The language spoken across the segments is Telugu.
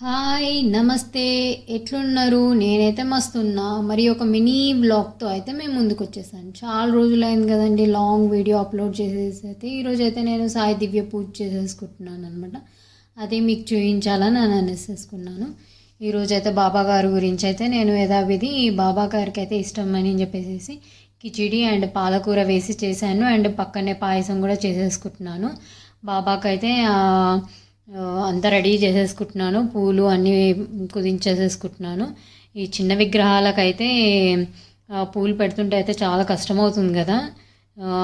హాయ్ నమస్తే. ఎట్లున్నారు? నేనైతే మస్తున్నా. మరి ఒక మినీ బ్లాగ్తో అయితే మేము ముందుకు వచ్చేసాను చాలా రోజులు అయింది కదండి లాంగ్ వీడియో అప్లోడ్ చేసేసి అయితే ఈరోజు అయితే నేను సాయి దివ్య పూజ చేసేసుకుంటున్నాను అనమాట అది మీకు చూపించాలని నేను అనేసేసుకున్నాను. ఈరోజు అయితే బాబా గారి గురించి అయితే నేను యథావిధి బాబా గారికి అయితే ఇష్టం అని చెప్పేసి కిచిడి అండ్ పాలకూర వేసి చేశాను. అండ్ పక్కనే పాయసం కూడా చేసేసుకుంటున్నాను. బాబాకైతే అంతా రెడీ చేసేసుకుంటున్నాను. పూలు అన్నీ కుదించేసేసుకుంటున్నాను. ఈ చిన్న విగ్రహాలకైతే పూలు పెడుతుంటే అయితే చాలా కష్టమవుతుంది కదా.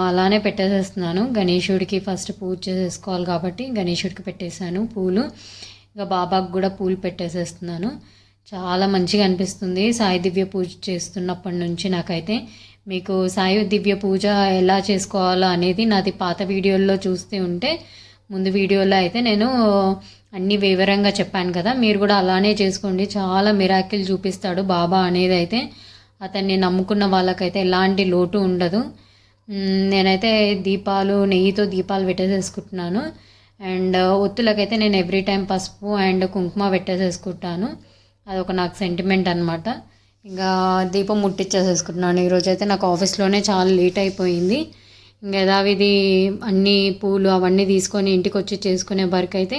అలానే పెట్టేసేస్తున్నాను. గణేశుడికి ఫస్ట్ పూజ చేసేసుకోవాలి కాబట్టి గణేశుడికి పెట్టేశాను పూలు. ఇక బాబాకు కూడా పూలు పెట్టేసేస్తున్నాను. చాలా మంచిగా అనిపిస్తుంది సాయి దివ్య పూజ చేస్తున్నప్పటి నుంచి నాకైతే. మీకు సాయి దివ్య పూజ ఎలా చేసుకోవాలో అనేది నాది పాత వీడియోల్లో చూస్తూ ఉంటే ముందు వీడియోలో అయితే నేను అన్ని వివరంగా చెప్పాను కదా. మీరు కూడా అలానే చేసుకోండి. చాలా మిరాకిల్ చూపిస్తాడు బాబా అనేది అయితే అతన్ని నమ్ముకున్న వాళ్ళకైతే ఎలాంటి లోటు ఉండదు. నేనైతే దీపాలు నెయ్యితో దీపాలు పెట్టేసేసుకుంటున్నాను. అండ్ ఒత్తులకైతే నేను ఎవ్రీ టైం పసుపు అండ్ కుంకుమ పెట్టేసేసుకుంటాను. అదొక నాకు సెంటిమెంట్ అనమాట ఇంకా దీపం ముట్టించేసేసుకుంటున్నాను ఈరోజు అయితే నాకు ఆఫీస్లోనే చాలా లేట్ అయిపోయింది. యథావిధి అన్ని పూలు అవన్నీ తీసుకొని ఇంటికి వచ్చి చేసుకునే వరకు అయితే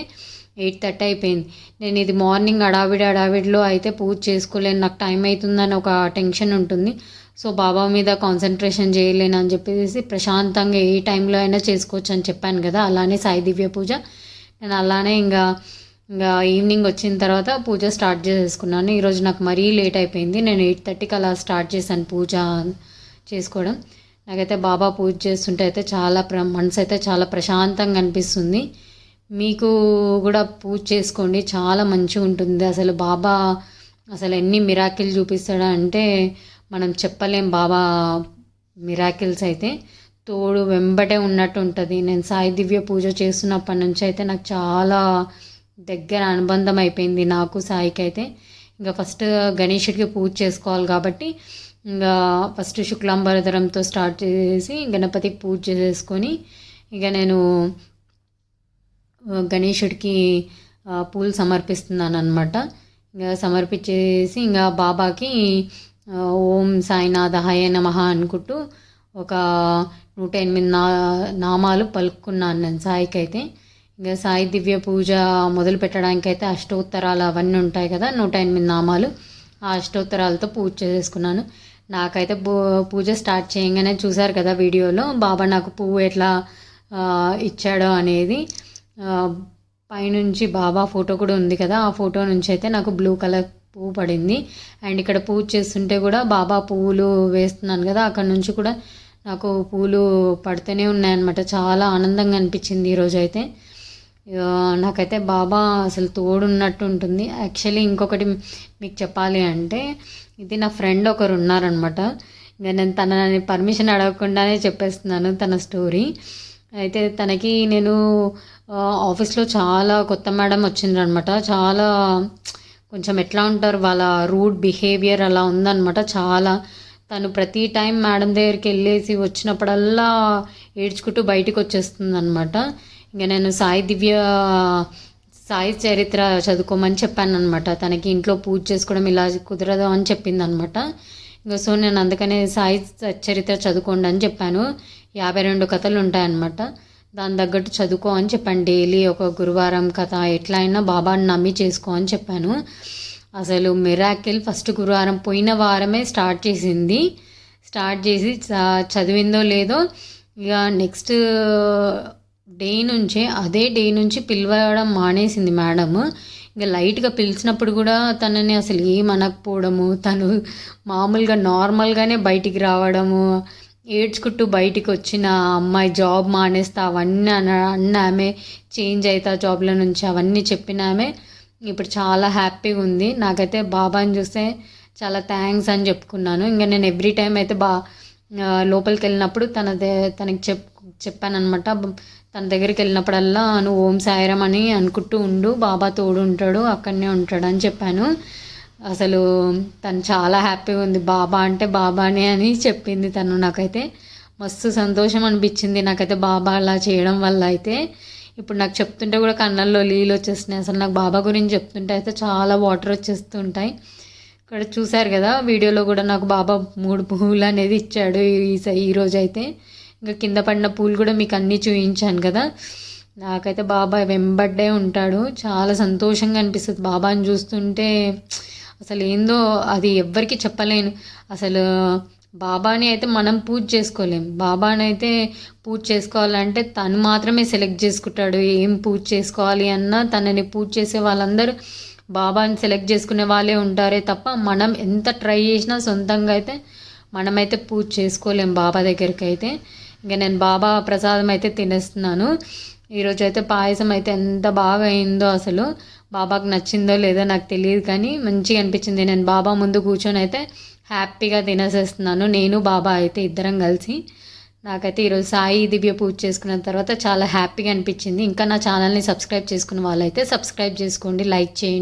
ఎయిట్ థర్టీ అయిపోయింది. నేను ఇది మార్నింగ్ అడావిడి అడావిడిలో అయితే పూజ చేసుకోలేను. నాకు టైం అవుతుందని ఒక టెన్షన్ ఉంటుంది. సో బాబా మీద కాన్సన్ట్రేషన్ చేయలేను అని చెప్పేసి ప్రశాంతంగా ఏ టైంలో అయినా చేసుకోవచ్చు అని చెప్పాను కదా. అలానే సాయి దివ్య పూజ. నేను అలానే ఇంకా ఇంకా ఈవినింగ్ వచ్చిన తర్వాత పూజ స్టార్ట్ చేసేసుకున్నాను ఈరోజు నాకు మరీ లేట్ అయిపోయింది. నేను ఎయిట్ థర్టీకి అలా స్టార్ట్ చేశాను పూజ చేసుకోవడం. నాకైతే బాబా పూజ చేస్తుంటే అయితే చాలా ప్ర మనసు అయితే చాలా ప్రశాంతంగా అనిపిస్తుంది. మీకు కూడా పూజ చేసుకోండి. చాలా మంచిగా ఉంటుంది. అసలు బాబా అసలు ఎన్ని మిరాకిల్ చూపిస్తాడా అంటే మనం చెప్పలేం బాబా మిరాకిల్స్ అయితే. తోడు వెంబటే ఉన్నట్టు ఉంటుంది. నేను సాయి దివ్య పూజ చేస్తున్నప్పటి నుంచి అయితే నాకు చాలా దగ్గర అనుబంధం అయిపోయింది నాకు సాయికి అయితే ఇంకా ఫస్ట్ గణేషుడికి పూజ చేసుకోవాలి కాబట్టి ఇంకా ఫస్ట్ శుక్లాంబరధరంతో స్టార్ట్ చేసి గణపతికి పూజ చేసేసుకొని ఇక నేను గణేషుడికి పూలు సమర్పిస్తున్నాను అనమాట ఇంకా సమర్పించేసి ఇంకా బాబాకి ఓం ఓం సాయినాథాయ నమః అనుకుంటూ ఒక నూట ఎనిమిది నా నామాలు పలుకున్నాను నేను సాయికి అయితే ఇంకా సాయి దివ్య పూజ మొదలు పెట్టడానికి అయితే అష్టోత్తరాలు అవన్నీ ఉంటాయి కదా నూట ఎనిమిది నామాలు. ఆ అష్టోత్తరాలతో పూజ చేసుకున్నాను. నాకైతే పూ పూజ స్టార్ట్ చేయగానే చూసారు కదా వీడియోలో బాబా నాకు పువ్వు ఎట్లా ఇచ్చాడో అనేది. పైనుంచి బాబా ఫోటో కూడా ఉంది కదా ఆ ఫోటో నుంచి అయితే నాకు బ్లూ కలర్ పువ్వు పడింది. అండ్ ఇక్కడ పూజ చేస్తుంటే కూడా బాబా పువ్వులు వేస్తున్నాను కదా అక్కడ నుంచి కూడా నాకు పూలు పడుతూనే ఉన్నాయన్నమాట. చాలా ఆనందంగా అనిపించింది ఈరోజు అయితే నాకైతే బాబా అసలు తోడున్నట్టు ఉంటుంది యాక్చువల్లీ ఇంకొకటి మీకు చెప్పాలి అంటే ఇది నా ఫ్రెండ్ ఒకరు ఉన్నారనమాట ఇంకా నేను తనని పర్మిషన్ అడగకుండానే చెప్పేస్తున్నాను తన స్టోరీ అయితే తనకి నేను ఆఫీస్లో చాలా కొత్త మేడం వచ్చిండ్రనమాట చాలా కొంచెం ఎట్లా ఉంటారు వాళ్ళ రూడ్ బిహేవియర్ అలా ఉందనమాట చాలా తను ప్రతి టైం మేడం దగ్గరికి వెళ్ళేసి వచ్చినప్పుడల్లా ఏడ్చుకుంటూ బయటికి వచ్చేస్తుంది అనమాట ఇంకా నేను సాయి దివ్య సాయి చరిత్ర చదువుకోమని చెప్పాను అనమాట తనకి ఇంట్లో పూజ చేసుకోవడం ఇలా కుదరదు అని చెప్పింది అనమాట ఇంకా సో నేను అందుకనే సాయి చరిత్ర చదువుకోండి అని చెప్పాను. యాభై రెండు కథలు ఉంటాయన్నమాట. దాని తగ్గట్టు చదువుకో అని చెప్పాను. డైలీ ఒక గురువారం కథ ఎట్లా అయినా బాబాని నమ్మి చేసుకో అని చెప్పాను. అసలు మిరాకిల్ ఫస్ట్ గురువారం పోయిన వారమే స్టార్ట్ చేసింది. స్టార్ట్ చేసి చ- చదివిందో లేదో ఇక నెక్స్ట్ డే నుంచే అదే డే నుంచి పిలవడం మానేసింది మేడం ఇంకా లైట్గా పిలిచినప్పుడు కూడా తనని అసలు ఏం అనకపోవడము తను మామూలుగా నార్మల్గానే బయటికి రావడము ఏడ్చుకుంటూ బయటికి వచ్చిన అమ్మాయి జాబ్ మానేస్తా అవన్నీ అన్న అన్న ఆమె చేంజ్ అవుతా జాబ్ల నుంచి అవన్నీ చెప్పిన ఆమె ఇప్పుడు చాలా హ్యాపీగా ఉంది. నాకైతే బాబాని చూస్తే చాలా థ్యాంక్స్ అని చెప్పుకున్నాను. ఇంకా నేను ఎవ్రీ టైం అయితే బా లోపలికి వెళ్ళినప్పుడు తనదే తనకి చెప్ చెప్పానమాట తన దగ్గరికి వెళ్ళినప్పుడల్లా నువ్వు ఓం సాయిరం అని అనుకుంటూ ఉండు బాబా తోడు ఉంటాడు అక్కడనే ఉంటాడు అని చెప్పాను. అసలు తను చాలా హ్యాపీగా ఉంది. బాబా అంటే బాబానే అని చెప్పింది తను నాకైతే. మస్తు సంతోషం అనిపించింది. నాకైతే బాబా అలా చేయడం వల్ల అయితే. ఇప్పుడు నాకు చెప్తుంటే కూడా కన్నల్లో నీళ్ళు వచ్చేస్తున్నాయి. అసలు నాకు బాబా గురించి చెప్తుంటే అయితే చాలా వాటర్ వచ్చేస్తుంటాయి ఇక్కడ చూశారు కదా వీడియోలో కూడా నాకు బాబా మూడు పువ్వులు అనేది ఇచ్చాడు ఈ ఈ రోజు అయితే ఇంకా కింద పడిన పూలు కూడా మీకు అన్నీ చూపించాను కదా. నాకైతే బాబా వెంబడ్డే ఉంటాడు. చాలా సంతోషంగా అనిపిస్తుంది బాబాని చూస్తుంటే. అసలు ఏందో అది ఎవ్వరికి చెప్పలేను. అసలు బాబాని అయితే మనం పూజ చేసుకోలేం. బాబాని అయితే పూజ చేసుకోవాలంటే తను మాత్రమే సెలెక్ట్ చేసుకుంటాడు ఏం పూజ చేసుకోవాలి అన్నా తనని పూజ చేసే వాళ్ళందరూ బాబాని సెలెక్ట్ చేసుకునే వాళ్ళే ఉంటారే తప్ప మనం ఎంత ట్రై చేసినా సొంతంగా అయితే మనమైతే పూజ చేసుకోలేం బాబా దగ్గరికి అయితే ఇంకా నేను బాబా ప్రసాదం అయితే తినేస్తున్నాను. ఈరోజు అయితే పాయసం అయితే ఎంత బాగా అయిందో అసలు బాబాకు నచ్చిందో లేదో నాకు తెలియదు కానీ మంచిగా అనిపించింది. నేను బాబా ముందు కూర్చొని అయితే హ్యాపీగా తినేసేస్తున్నాను. నేను బాబా అయితే ఇద్దరం కలిసి. నాకైతే ఈరోజు సాయి దివ్య పూజ చేసుకున్న తర్వాత చాలా హ్యాపీగా అనిపించింది. ఇంకా నా ఛానల్ని సబ్స్క్రైబ్ చేసుకున్న వాళ్ళైతే సబ్స్క్రైబ్ చేసుకోండి లైక్ చేయండి.